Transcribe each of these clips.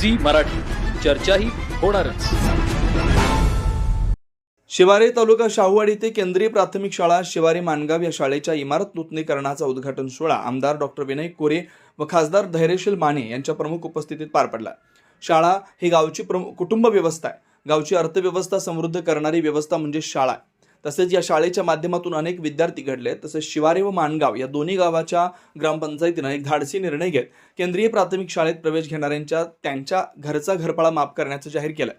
Zee Marathi. चर्चाही होणारच. शिवारे तालुका शाहूवाडी येथे केंद्रीय प्राथमिक शाळा शिवारे मानगाव या शाळेच्या इमारत नूतनीकरणाचा उद्घाटन सोहळा आमदार डॉक्टर विनय कोरे व खासदार धैर्यशील माने यांच्या प्रमुख उपस्थितीत पार पडला. शाळा ही गावची प्रमुख कुटुंब व्यवस्था आहे. गावची अर्थव्यवस्था समृद्ध करणारी व्यवस्था म्हणजे शाळा आहे. तसेच या शाळेच्या माध्यमातून अनेक विद्यार्थी घडले तसेच शिवारे व माणगाव या दोन्ही गावाच्या ग्रामपंचायतीनं एक धाडसी निर्णय घेत केंद्रीय प्राथमिक शाळेत प्रवेश घेणाऱ्यांच्या त्यांच्या घरचा घरपाळा माफ करण्याचं जाहीर केलं.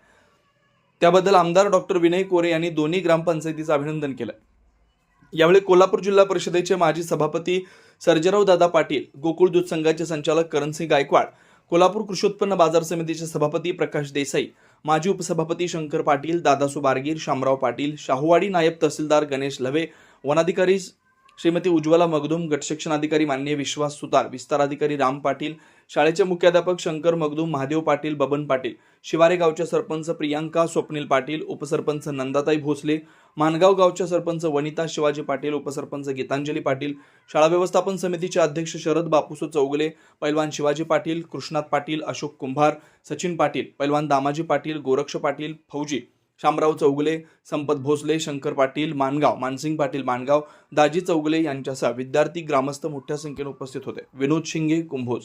त्याबद्दल आमदार डॉक्टर विनय कोरे यांनी दोन्ही ग्रामपंचायतीचं अभिनंदन केलं. यावेळी कोल्हापूर जिल्हा परिषदेचे माजी सभापती सर्जराव दादा पाटील गोकुळ दूध संघाचे संचालक करणसिंग गायकवाड कोल्हापूर कृषी उत्पन्न बाजार समितीचे सभापती प्रकाश देसाई माजी उपसभापती शंकर पाटील दादासू बारगीर शामराव पाटील शाहूवाडी नायब तहसीलदार गणेश लवे वनाधिकारी श्रीमती उज्ज्वला मगदुम गटशिक्षणाधिकारी मान्य विश्वास सुतार विस्तार अधिकारी राम पाटील शाळेचे मुख्याध्यापक शंकर मगदुम महादेव पाटील बबन पाटील शिवारे गावच्या सरपंच प्रियांका स्वप्नील पाटील उपसरपंच नंदाताई भोसले मानगाव गावच्या सरपंच वनिता शिवाजी पाटील उपसरपंच गीतांजली पाटील शाळा व्यवस्थापन समितीचे अध्यक्ष शरद बापूसो चौगले पैलवान शिवाजी पाटील कृष्णात पाटील अशोक कुंभार सचिन पाटील पैलवान दामाजी पाटील गोरक्ष पाटील फौजी शामराव चौगले संपत भोसले शंकर पाटील मानगाव मानसिंग पाटील मानगाव दाजी चौगले यांच्यासह विद्यार्थी ग्रामस्थ मोठ्या संख्येने उपस्थित होते. विनोद शिंगे कुंभोज.